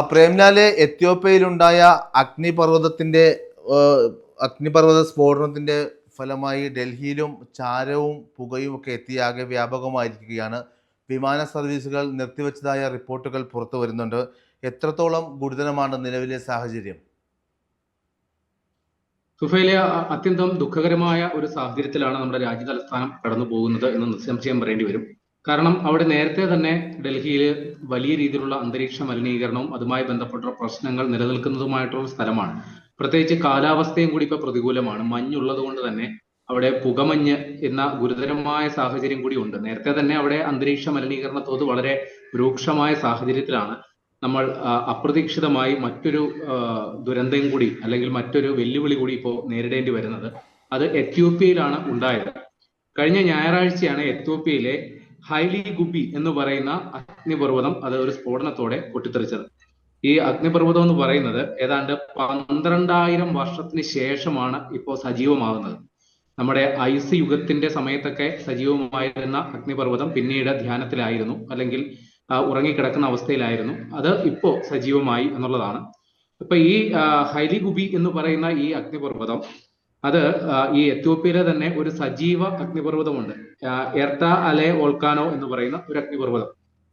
പ്രേംലാൽ എത്യോപ്യയിലുണ്ടായ അഗ്നിപർവതത്തിന്റെ അഗ്നിപർവത സ്ഫോടനത്തിന്റെ ഫലമായി ഡൽഹിയിലും ചാരവും പുകയും ഒക്കെ എത്തിയാകെ വ്യാപകമായിരിക്കുകയാണ്. വിമാന സർവീസുകൾ നിർത്തിവെച്ചതായ റിപ്പോർട്ടുകൾ പുറത്തു വരുന്നുണ്ട്. എത്രത്തോളം ഗുരുതരമാണ് നിലവിലെ സാഹചര്യം? സുഫൈലെ അത്യന്തം ദുഃഖകരമായ ഒരു സാഹചര്യത്തിലാണ് നമ്മുടെ രാജ്യ തലസ്ഥാനം കടന്നു പോകുന്നത് എന്ന് നിസ്സംശയം പറയേണ്ടി വരും. കാരണം അവിടെ നേരത്തെ തന്നെ ഡൽഹിയിൽ വലിയ രീതിയിലുള്ള അന്തരീക്ഷ മലിനീകരണവും അതുമായി ബന്ധപ്പെട്ട പ്രശ്നങ്ങൾ നിലനിൽക്കുന്നതുമായിട്ടുള്ള സ്ഥലമാണ്. പ്രത്യേകിച്ച് കാലാവസ്ഥയും കൂടി ഇപ്പൊ പ്രതികൂലമാണ്. മഞ്ഞുള്ളത് കൊണ്ട് തന്നെ അവിടെ പുകമഞ്ഞ് എന്ന ഗുരുതരമായ സാഹചര്യം കൂടി ഉണ്ട്. നേരത്തെ തന്നെ അവിടെ അന്തരീക്ഷ മലിനീകരണ തോത് വളരെ രൂക്ഷമായ സാഹചര്യത്തിലാണ് നമ്മൾ അപ്രതീക്ഷിതമായി മറ്റൊരു ദുരന്തം കൂടി അല്ലെങ്കിൽ മറ്റൊരു വെല്ലുവിളി കൂടി ഇപ്പോൾ നേരിടേണ്ടി വരുന്നത്. അത് എത്യോപ്യയിലാണ് ഉണ്ടായത്. കഴിഞ്ഞ ഞായറാഴ്ചയാണ് എത്യോപ്യയിലെ ഹൈലി ഗുബി എന്ന് പറയുന്ന അഗ്നിപർവതം അത് ഒരു സ്ഫോടനത്തോടെ പൊട്ടിത്തെറിച്ചത്. ഈ അഗ്നിപർവതം എന്ന് പറയുന്നത് ഏതാണ്ട് പന്ത്രണ്ടായിരം വർഷത്തിന് ശേഷമാണ് ഇപ്പോൾ സജീവമാകുന്നത് നമ്മുടെ ഐസ് യുഗത്തിന്റെ സമയത്തൊക്കെ സജീവമായിരുന്ന അഗ്നിപർവതം പിന്നീട് ധ്യാനത്തിലായിരുന്നു അല്ലെങ്കിൽ ഉറങ്ങിക്കിടക്കുന്ന അവസ്ഥയിലായിരുന്നു. അത് ഇപ്പോ സജീവമായി എന്നുള്ളതാണ്. ഇപ്പൊ ഈ ഹൈലി ഗുബി എന്ന് പറയുന്ന ഈ അഗ്നിപർവതം അത് ഈ എത്യോപ്യയിലെ തന്നെ ഒരു സജീവ അഗ്നിപർവതമുണ്ട്. എർത്ത അലെ ഓൾക്കാനോ എന്ന് പറയുന്ന ഒരു അഗ്നിപർവതം.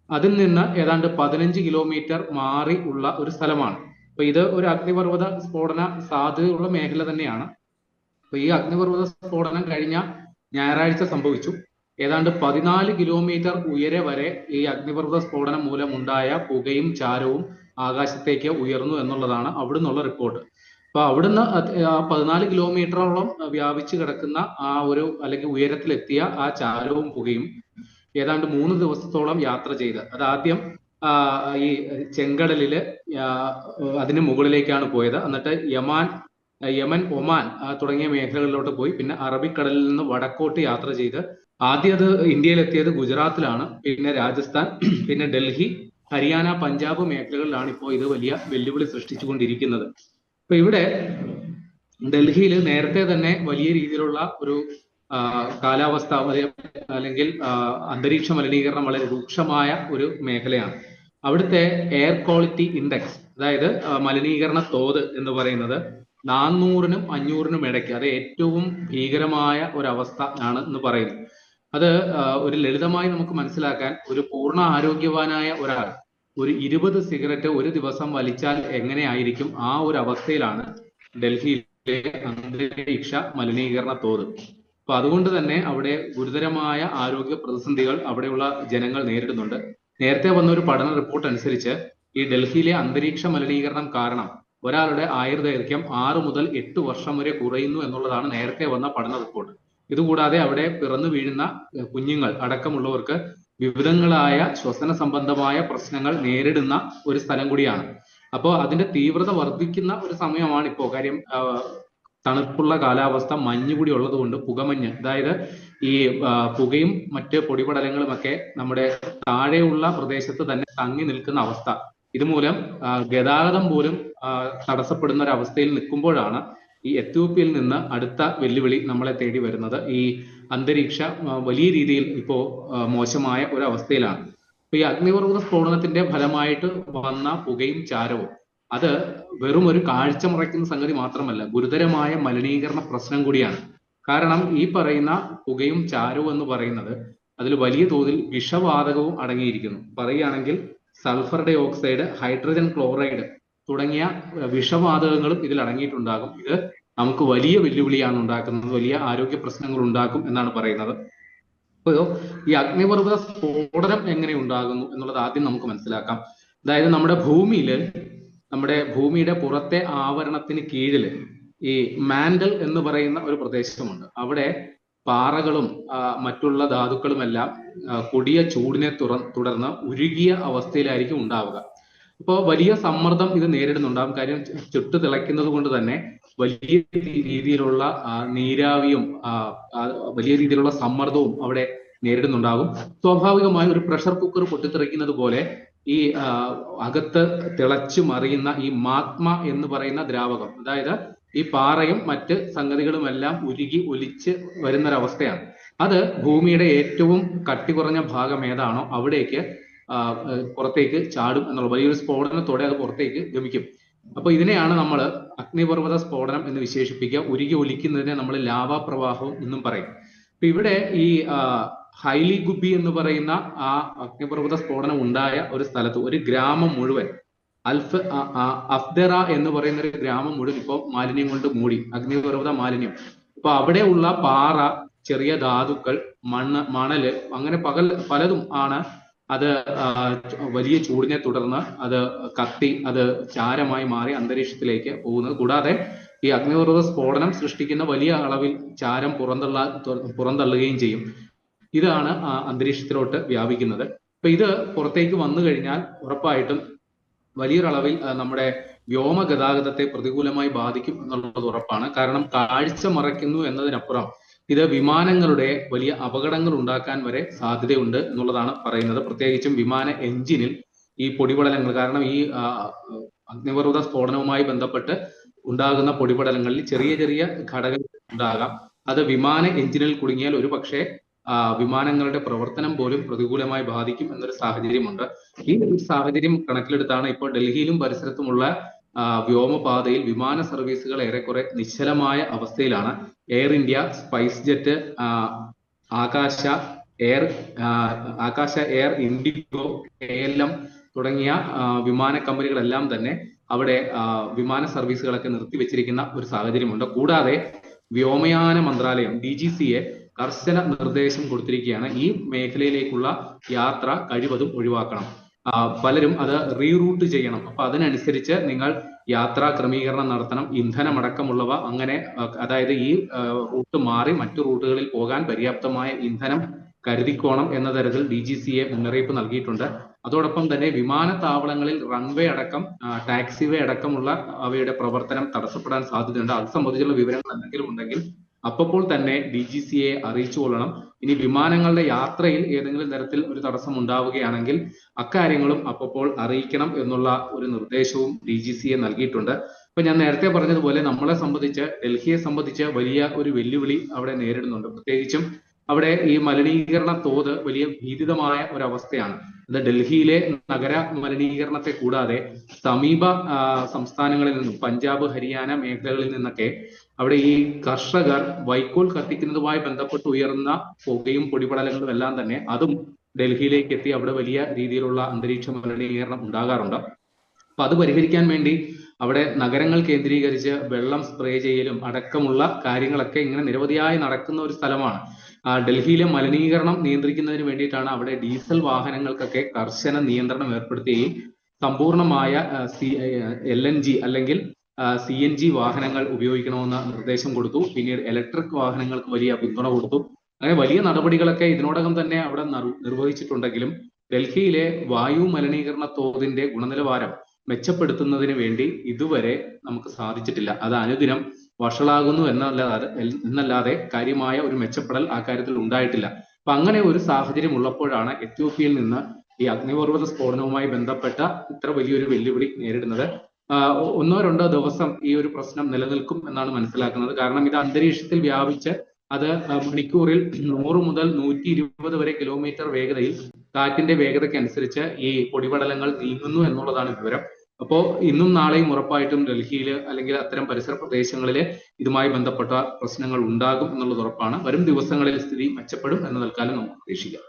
അതിൽ നിന്ന് ഏതാണ്ട് പതിനഞ്ച് കിലോമീറ്റർ മാറി ഉള്ള ഒരു സ്ഥലമാണ്. അപ്പൊ ഇത് ഒരു അഗ്നിപർവത സ്ഫോടന സാധ്യതയുള്ള മേഖല തന്നെയാണ്. അപ്പൊ ഈ അഗ്നിപർവത സ്ഫോടനം കഴിഞ്ഞ ഞായറാഴ്ച സംഭവിച്ചു. ഏതാണ്ട് പതിനാല് കിലോമീറ്റർ ഉയരെ വരെ ഈ അഗ്നിപർവത സ്ഫോടനം മൂലമുണ്ടായ പുകയും ചാരവും ആകാശത്തേക്ക് ഉയർന്നു എന്നുള്ളതാണ് അവിടുന്നുള്ള റിപ്പോർട്ട്. അപ്പൊ അവിടുന്ന് പതിനാല് കിലോമീറ്ററോളം വ്യാപിച്ചു കിടക്കുന്ന ആ ഒരു അല്ലെങ്കിൽ ഉയരത്തിലെത്തിയ ആ ചാരവും പുകയും ഏതാണ്ട് മൂന്ന് ദിവസത്തോളം യാത്ര ചെയ്ത്. അത് ആദ്യം ഈ ചെങ്കടലിൽ അതിന് മുകളിലേക്കാണ് പോയത്. എന്നിട്ട് യമാൻ യമൻ ഒമാൻ തുടങ്ങിയ മേഖലകളിലോട്ട് പോയി. പിന്നെ അറബിക്കടലിൽ നിന്ന് വടക്കോട്ട് യാത്ര ചെയ്ത് ആദ്യം അത് ഇന്ത്യയിലെത്തിയത് ഗുജറാത്തിലാണ് പിന്നെ രാജസ്ഥാൻ പിന്നെ ഡൽഹി ഹരിയാന പഞ്ചാബ് മേഖലകളിലാണ് ഇപ്പോൾ ഇത് വലിയ വെല്ലുവിളി സൃഷ്ടിച്ചുകൊണ്ടിരിക്കുന്നത്. അപ്പൊ ഇവിടെ ഡൽഹിയിൽ നേരത്തെ തന്നെ വലിയ രീതിയിലുള്ള ഒരു കാലാവസ്ഥ അല്ലെങ്കിൽ അന്തരീക്ഷ മലിനീകരണം വളരെ രൂക്ഷമായ ഒരു മേഖലയാണ്. അവിടുത്തെ എയർ ക്വാളിറ്റി ഇൻഡെക്സ് അതായത് മലിനീകരണ തോത് എന്ന് പറയുന്നത് നാനൂറിനും അഞ്ഞൂറിനും ഇടയ്ക്ക് അത് ഏറ്റവും ഭീകരമായ ഒരവസ്ഥ ആണ് എന്ന് പറയുന്നു. അത് ഒരു ലളിതമായി നമുക്ക് മനസ്സിലാക്കാൻ ഒരു പൂർണ ആരോഗ്യവാനായ ഒരാൾ ഒരു ഇരുപത് സിഗരറ്റ് ഒരു ദിവസം വലിച്ചാൽ എങ്ങനെയായിരിക്കും ആ ഒരു അവസ്ഥയിലാണ് ഡൽഹിയിലെ അന്തരീക്ഷ മലിനീകരണ തോത്. അപ്പൊ അതുകൊണ്ട് തന്നെ അവിടെ ഗുരുതരമായ ആരോഗ്യ പ്രതിസന്ധികൾ അവിടെയുള്ള ജനങ്ങൾ നേരിടുന്നുണ്ട്. നേരത്തെ വന്ന ഒരു പഠന റിപ്പോർട്ട് അനുസരിച്ച് ഈ ഡൽഹിയിലെ അന്തരീക്ഷ മലിനീകരണം കാരണം ഒരാളുടെ ആയുർദൈർഘ്യം ആറ് മുതൽ എട്ട് വർഷം വരെ കുറയുന്നു എന്നുള്ളതാണ് നേരത്തെ വന്ന പഠന റിപ്പോർട്ട് ഇതുകൂടാതെ അവിടെ പിറന്നു വീഴുന്ന കുഞ്ഞുങ്ങൾ അടക്കമുള്ളവർക്ക് വിവിധങ്ങളായ ശ്വസന സംബന്ധമായ പ്രശ്നങ്ങൾ നേരിടുന്ന ഒരു സ്ഥലം കൂടിയാണ്. അപ്പോൾ അതിന്റെ തീവ്രത വർദ്ധിക്കുന്ന ഒരു സമയമാണ് ഇപ്പോൾ കാര്യം തണുപ്പുള്ള കാലാവസ്ഥ മഞ്ഞ് കൂടി ഉള്ളത് കൊണ്ട് പുകമഞ്ഞ് അതായത് ഈ പുകയും മറ്റ് പൊടിപടലങ്ങളും ഒക്കെ നമ്മുടെ താഴെയുള്ള പ്രദേശത്ത് തന്നെ തങ്ങി നിൽക്കുന്ന അവസ്ഥ. ഇതുമൂലം ഗതാഗതം പോലും തടസ്സപ്പെടുന്ന ഒരു അവസ്ഥയിൽ നിൽക്കുമ്പോഴാണ് ഈ എത്യോപ്യയിൽ നിന്ന് അടുത്ത വെല്ലുവിളി നമ്മളെ തേടി വരുന്നത്. ഈ അന്തരീക്ഷ വലിയ രീതിയിൽ ഇപ്പോ മോശമായ ഒരു അവസ്ഥയിലാണ് അപ്പൊ ഈ അഗ്നിപർവത സ്ഫോടനത്തിന്റെ ഫലമായിട്ട് വന്ന പുകയും ചാരവും അത് വെറും ഒരു കാഴ്ച മറയ്ക്കുന്ന സംഗതി മാത്രമല്ല ഗുരുതരമായ മലിനീകരണ പ്രശ്നം കൂടിയാണ്. കാരണം ഈ പറയുന്ന പുകയും ചാരവും എന്ന് പറയുന്നത് അതിൽ വലിയ തോതിൽ വിഷവാതകവും അടങ്ങിയിരിക്കുന്നു. പറയുകയാണെങ്കിൽ sulphur dioxide hydrogen chloride തുടങ്ങിയ വിഷവാതകങ്ങളും ഇതിൽ അടങ്ങിയിട്ടുണ്ടാകും. ഇത് നമുക്ക് വലിയ വെല്ലുവിളിയാണ് ഉണ്ടാക്കുന്നത് വലിയ ആരോഗ്യ പ്രശ്നങ്ങൾ ഉണ്ടാക്കും എന്നാണ് പറയുന്നത്. അപ്പോ ഈ അഗ്നിപർവത സ്ഫോടനം എങ്ങനെ ഉണ്ടാകുന്നു എന്നുള്ളത് ആദ്യം നമുക്ക് മനസ്സിലാക്കാം. അതായത് നമ്മുടെ ഭൂമിയിൽ നമ്മുടെ ഭൂമിയുടെ പുറത്തെ ആവരണത്തിന് കീഴിൽ ഈ മാൻഡൽ എന്ന് പറയുന്ന ഒരു പ്രദേശമുണ്ട്. അവിടെ പാറകളും മറ്റുള്ള ധാതുക്കളുമെല്ലാം കൊടിയ ചൂടിനെ തുറ തുടർന്ന് ഉരുകിയ അവസ്ഥയിലായിരിക്കും ഉണ്ടാവുക. അപ്പോൾ വലിയ സമ്മർദ്ദം ഇത് നേരിടുന്നുണ്ടാകും കാര്യം ചുട്ട് തിളയ്ക്കുന്നത് കൊണ്ട് തന്നെ വലിയ രീതിയിലുള്ള നീരാവിയും വലിയ രീതിയിലുള്ള സമ്മർദ്ദവും അവിടെ നേരിടുന്നുണ്ടാകും. സ്വാഭാവികമായി ഒരു പ്രഷർ കുക്കർ പൊട്ടിത്തെറിക്കുന്നത് പോലെ ഈ അകത്ത് തിളച്ചു മറിയുന്ന ഈ മാഗ്മ എന്ന് പറയുന്ന ദ്രാവകം അതായത് ഈ പാറയും മറ്റ് സംഗതികളുമെല്ലാം ഉരുകി ഒലിച്ച് വരുന്നൊരവസ്ഥയാണ്. അത് ഭൂമിയുടെ ഏറ്റവും കട്ടി കുറഞ്ഞ ഭാഗം ഏതാണോ അവിടേക്ക് പുറത്തേക്ക് ചാടും എന്നുള്ള വലിയൊരു സ്ഫോടനത്തോടെ അത് പുറത്തേക്ക് ഗമിക്കും. അപ്പൊ ഇതിനെയാണ് നമ്മൾ അഗ്നിപർവത സ്ഫോടനം എന്ന് വിശേഷിപ്പിക്കുക. ഉരുകി ഒലിക്കുന്നതിനെ നമ്മൾ ലാവാ പ്രവാഹം എന്നും പറയും. അപ്പൊ ഇവിടെ ഈ ഹൈലി ഗുബി എന്ന് പറയുന്ന ആ അഗ്നിപർവത സ്ഫോടനം ഉണ്ടായ ഒരു സ്ഥലത്ത് ഒരു ഗ്രാമം മുഴുവൻ അൽഫ് അഫ്ദറ എന്ന് പറയുന്ന ഒരു ഗ്രാമം മുഴുവൻ ഇപ്പൊ മാലിന്യം കൊണ്ട് മൂടി അഗ്നിപർവത മാലിന്യം. അപ്പൊ അവിടെയുള്ള പാറ ചെറിയ ധാതുക്കൾ മണ്ണ് മണൽ അങ്ങനെ പകൽ പലതും ആണ് അത് വലിയ ചൂടിനെ തുടർന്ന് അത് കത്തി അത് ചാരമായി മാറി അന്തരീക്ഷത്തിലേക്ക് പോകുന്നത്. കൂടാതെ ഈ അഗ്നിപർവത സ്ഫോടനം സൃഷ്ടിക്കുന്ന വലിയ അളവിൽ ചാരം പുറന്തള്ള പുറന്തള്ളുകയും ചെയ്യും. ഇതാണ് അന്തരീക്ഷത്തിലോട്ട് വ്യാപിക്കുന്നത്. അപ്പൊ ഇത് പുറത്തേക്ക് വന്നു കഴിഞ്ഞാൽ ഉറപ്പായിട്ടും വലിയൊരളവിൽ നമ്മുടെ വ്യോമ ഗതാഗതത്തെ പ്രതികൂലമായി ബാധിക്കും എന്നുള്ളത് ഉറപ്പാണ്. കാരണം കാഴ്ച മറയ്ക്കുന്നു എന്നതിനപ്പുറം ഇത് വിമാനങ്ങളുടെ വലിയ അപകടങ്ങൾ ഉണ്ടാക്കാൻ വരെ സാധ്യതയുണ്ട് എന്നുള്ളതാണ് പറയുന്നത്. പ്രത്യേകിച്ചും വിമാന എഞ്ചിനിൽ ഈ പൊടിപടലങ്ങൾ കാരണം ഈ അഗ്നിപർവത സ്ഫോടനവുമായി ബന്ധപ്പെട്ട് ഉണ്ടാകുന്ന പൊടിപടലങ്ങളിൽ ചെറിയ ചെറിയ ഘടകങ്ങൾ ഉണ്ടാകാം. അത് വിമാന എഞ്ചിനിൽ കുടുങ്ങിയാൽ ഒരു പക്ഷേ വിമാനങ്ങളുടെ പ്രവർത്തനം പോലും പ്രതികൂലമായി ബാധിക്കും എന്നൊരു സാഹചര്യമുണ്ട്. ഈ ഒരു സാഹചര്യം കണക്കിലെടുത്താണ് ഇപ്പോൾ ഡൽഹിയിലും പരിസരത്തുമുള്ള വ്യോമപാതയിൽ വിമാന സർവീസുകൾ ഏറെക്കുറെ നിശ്ചലമായ അവസ്ഥയിലാണ്. Air India SpiceJet Akasa Air Akasa Air IndiGo K L M തുടങ്ങിയ വിമാന കമ്പനികളെല്ലാം തന്നെ അവിടെ വിമാന സർവീസുകളൊക്കെ നിർത്തിവെച്ചിരിക്കുന്ന ഒരു സാഹചര്യമുണ്ട്. കൂടാതെ വ്യോമയാന മന്ത്രാലയം ഡി ജി സിയെ കർശന നിർദ്ദേശം കൊടുത്തിരിക്കുകയാണ് ഈ മേഖലയിലേക്കുള്ള യാത്ര കഴിവതും ഒഴിവാക്കണം. പലരും അത് റീറൂട്ട് ചെയ്യണം. അപ്പൊ അതിനനുസരിച്ച് നിങ്ങൾ യാത്രാ ക്രമീകരണം നടത്തണം ഇന്ധനമടക്കമുള്ളവ അങ്ങനെ അതായത് ഈ റൂട്ട് മാറി മറ്റു റൂട്ടുകളിൽ പോകാൻ പര്യാപ്തമായ ഇന്ധനം കരുതിക്കോണം എന്ന തരത്തിൽ ഡി ജി സി എ മുന്നറിയിപ്പ് നൽകിയിട്ടുണ്ട്. അതോടൊപ്പം തന്നെ വിമാനത്താവളങ്ങളിൽ റൺവേ അടക്കം ടാക്സിവേ അടക്കമുള്ള അവയുടെ പ്രവർത്തനം തടസ്സപ്പെടാൻ സാധ്യതയുണ്ട്. അത് സംബന്ധിച്ചുള്ള വിവരങ്ങൾ എന്തെങ്കിലും ഉണ്ടെങ്കിൽ അപ്പോൾ തന്നെ ഡി ജി സിയെ അറിയിച്ചു കൊള്ളണം. ഇനി വിമാനങ്ങളുടെ യാത്രയിൽ ഏതെങ്കിലും തരത്തിൽ ഒരു തടസ്സം ഉണ്ടാവുകയാണെങ്കിൽ അക്കാര്യങ്ങളും അപ്പോൾ അറിയിക്കണം എന്നുള്ള ഒരു നിർദ്ദേശവും ഡി ജി സിയെ നൽകിയിട്ടുണ്ട്. ഇപ്പൊ ഞാൻ നേരത്തെ പറഞ്ഞതുപോലെ നമ്മളെ സംബന്ധിച്ച് ഡൽഹിയെ സംബന്ധിച്ച് വലിയ ഒരു വെല്ലുവിളി അവിടെ നേരിടുന്നുണ്ട്. പ്രത്യേകിച്ചും അവിടെ ഈ മലിനീകരണ തോത് വലിയ ഭീതിതമായ ഒരു അവസ്ഥയാണ്. ഡൽഹിയിലെ നഗര മലിനീകരണത്തെ കൂടാതെ സമീപ സംസ്ഥാനങ്ങളിൽ നിന്നും പഞ്ചാബ് ഹരിയാന മേഖലകളിൽ നിന്നൊക്കെ അവിടെ ഈ കർഷകർ വൈക്കോൽ കത്തിക്കുന്നതുമായി ബന്ധപ്പെട്ട് ഉയർന്ന പുകയും പൊടിപടലങ്ങളും എല്ലാം തന്നെ അതും ഡൽഹിയിലേക്ക് എത്തി അവിടെ വലിയ രീതിയിലുള്ള അന്തരീക്ഷ മലിനീകരണം ഉണ്ടാകാറുണ്ട്. അപ്പൊ അത് പരിഹരിക്കാൻ വേണ്ടി അവിടെ നഗരങ്ങൾ കേന്ദ്രീകരിച്ച് വെള്ളം സ്പ്രേ ചെയ്യലും അടക്കമുള്ള കാര്യങ്ങളൊക്കെ ഇങ്ങനെ നിരവധിയായി നടക്കുന്ന ഒരു സ്ഥലമാണ്. ഡൽഹിയിലെ മലിനീകരണം നിയന്ത്രിക്കുന്നതിന് വേണ്ടിയിട്ടാണ് അവിടെ ഡീസൽ വാഹനങ്ങൾക്കൊക്കെ കർശന നിയന്ത്രണം ഏർപ്പെടുത്തുകയും സമ്പൂർണമായ സി എൽ എൻ ജി അല്ലെങ്കിൽ സി എൻ ജി വാഹനങ്ങൾ ഉപയോഗിക്കണമെന്ന നിർദ്ദേശം കൊടുത്തു. പിന്നീട് ഇലക്ട്രിക് വാഹനങ്ങൾക്ക് വലിയ പിന്തുണ കൊടുത്തു. അങ്ങനെ വലിയ നടപടികളൊക്കെ ഇതിനോടകം തന്നെ അവിടെ നിർവഹിച്ചിട്ടുണ്ടെങ്കിലും ഡൽഹിയിലെ വായു മലിനീകരണ തോതിന്റെ ഗുണനിലവാരം മെച്ചപ്പെടുത്തുന്നതിന് വേണ്ടി ഇതുവരെ നമുക്ക് സാധിച്ചിട്ടില്ല. അത് അനുദിനം വഷളാകുന്നു എന്നല്ലാതെ എന്നല്ലാതെ കാര്യമായ ഒരു മെച്ചപ്പെടൽ ആ കാര്യത്തിൽ ഉണ്ടായിട്ടില്ല. അപ്പൊ അങ്ങനെ ഒരു സാഹചര്യം ഉള്ളപ്പോഴാണ് എത്യോപ്യയിൽ നിന്ന് ഈ അഗ്നിപർവത സ്ഫോടനവുമായി ബന്ധപ്പെട്ട ഇത്ര വലിയൊരു വെല്ലുവിളി നേരിടുന്നത്. ഒന്നോ രണ്ടോ ദിവസം ഈ ഒരു പ്രശ്നം നിലനിൽക്കും എന്നാണ് മനസ്സിലാക്കുന്നത്. കാരണം ഇത് അന്തരീക്ഷത്തിൽ വ്യാപിച്ച് അത് മണിക്കൂറിൽ നൂറ് മുതൽ നൂറ്റി ഇരുപത് വരെ കിലോമീറ്റർ വേഗതയിൽ കാറ്റിന്റെ വേഗതയ്ക്ക് അനുസരിച്ച് ഈ പൊടിപടലങ്ങൾ നീങ്ങുന്നു എന്നുള്ളതാണ് വിവരം. അപ്പോ ഇന്നും നാളെയും ഉറപ്പായിട്ടും ഡൽഹിയിൽ അല്ലെങ്കിൽ അത്തരം പരിസര പ്രദേശങ്ങളിൽ ഇതുമായി ബന്ധപ്പെട്ട പ്രശ്നങ്ങൾ ഉണ്ടാകും എന്നുള്ളത് ഉറപ്പാണ്. വരും ദിവസങ്ങളിൽ സ്ഥിതി മെച്ചപ്പെടും എന്ന് തൽക്കാലം നമുക്ക് പ്രതീക്ഷിക്കാം.